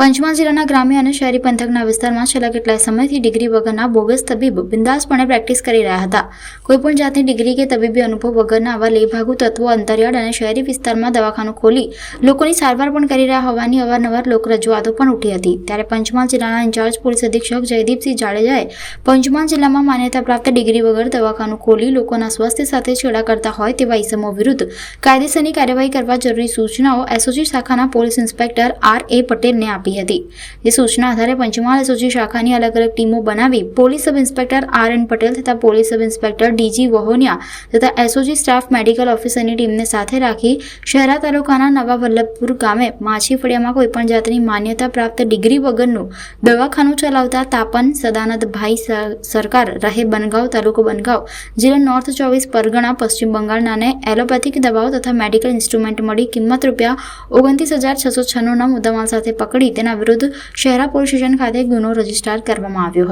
પંચમહાલ જિલ્લાના ગ્રામ્ય અને શહેરી પંથકના વિસ્તારમાં છેલ્લા કેટલાય સમયથી ડિગ્રી વગરના બોગસ તબીબ બિંદાસપણે પ્રેક્ટિસ કરી રહ્યા હતા. કોઈપણ જાતની ડિગ્રી કે તબીબી અનુભવ વગરના આવા લેભાગુ તત્વો અંતરિયાળ અને શહેરી વિસ્તારમાં દવાખાનું ખોલી લોકોની સારવાર પણ કરી રહ્યા હોવાની અવારનવાર લોક રજૂઆતો પણ ઉઠી હતી. ત્યારે પંચમહાલ જિલ્લાના ઇન્ચાર્જ પોલીસ અધિક્ષક જયદીપસિંહ જાડેજાએ પંચમહાલ જિલ્લામાં માન્યતા પ્રાપ્ત ડિગ્રી વગર દવાખાનું ખોલી લોકોના સ્વાસ્થ્ય સાથે છેડા કરતા હોય તેવા ઇસમો વિરુદ્ધ કાયદેસરની કાર્યવાહી કરવા જરૂરી સૂચનાઓ એસઓજી શાખાના પોલીસ ઇન્સ્પેક્ટર આર એ પટેલને આપી. હતી. જે સૂચના આધારે પંચમહાલ એસઓજી શાખાની અલગ અલગ ટીમો બનાવી police sub inspector R N Patel તથા police sub inspector DG Vahoniya તથા એસઓજી સ્ટાફ મેડિકલ ઓફિસરની ટીમને સાથે રાખી શહેરા તાલુકાના નવા વલ્લભપુર ગામે માછી ફળિયામાં કોઈપણ જાતની માન્યતા પ્રાપ્ત ડિગ્રી વગરનું દવાખાનું ચલાવતા તાપન સદાનંદભાઈ સર- સરકાર રહે બનગાંવ તાલુકો બનગાંવ, જિલ્લા નોર્થ ચોવીસ પરગણા, પશ્ચિમ બંગાળનાને એલોપેથિક દવાઓ તથા મેડિકલ ઇન્સ્ટ્રુમેન્ટ મળી કિંમત રૂપિયા ઓગણત્રીસ હજાર છસો છન્નુંના મુદ્દામાલ સાથે પકડી તેના વિરુદ્ધ શહેરા પોલીસ સ્ટેશન ખાતે ગુનો રજિસ્ટર કરવામાં આવ્યો હતો.